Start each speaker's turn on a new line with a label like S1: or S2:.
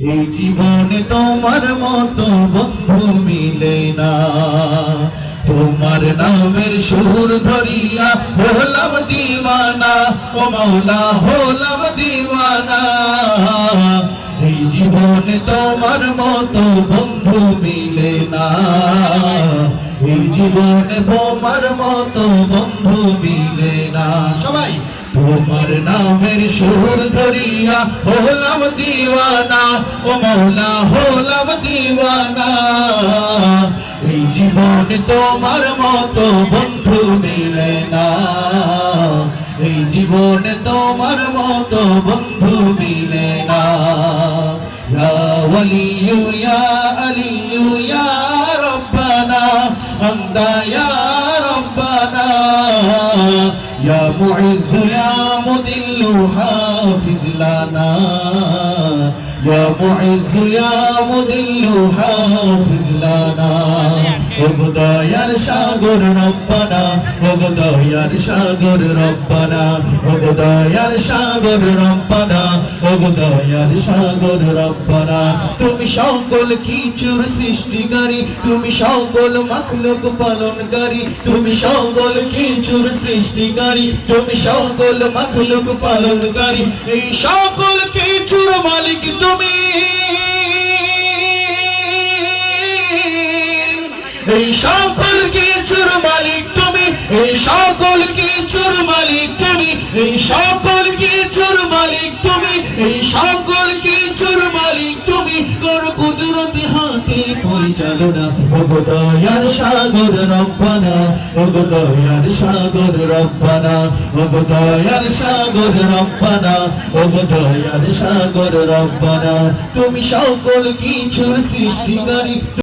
S1: এই জীবনে তোমার মতো বন্ধু মিলে না। তোমার নামের সুর ধরিয়া হলাম দিওয়ানা, ও মৌলা হলাম দিওয়ানা। এই জীবনে তোমার মতো বন্ধু মিলে না। এই জীবনে তোমার মতো বন্ধু মিলে না। সবাই তোমার নামের সুর ধরিয়া হলাম দিওয়ানা, ও মৌলা, হলাম দিওয়ানা। এই জীবনে তোমার মতো বন্ধু মিলে না। এই জীবনে তোমার মতো বন্ধু মিলে না। ইয়া ওয়ালিয়ু ইয়া আলিয়ু يا معز يا مذل حافظ لنا. يا معز يا مذل حافظ لنا. দয়ার সাগর রব্বানা, ও দয়ার সাগর রব্বানা, ও দয়ার সাগর রব্বানা, ও দয়ার সাগর রব্বানা। তুমি সকল কিছুর সৃষ্টিকারী, তুমি সকল মাখলুক পালনকারী, তুমি সকল কিছুর সৃষ্টিকারী, তুমি সকল মাখলুক পালনকারী। এই সকল কিছুর এই সকল কিছুর মালিক তুমি, এই সকল কিছুর মালিক তুমি, এই সকল কিছুর মালিক তুমি, এই সকল কিছুর মালিক তুমি। কর কুদরতি হাতে পরিচালনা ওগো সাগর রব্বানা ওগো সাগর রব্বানা ওগো সাগর রব্বানা ওগো সাগর রব্বানা। তুমি সকল কিছুর সৃষ্টিকারী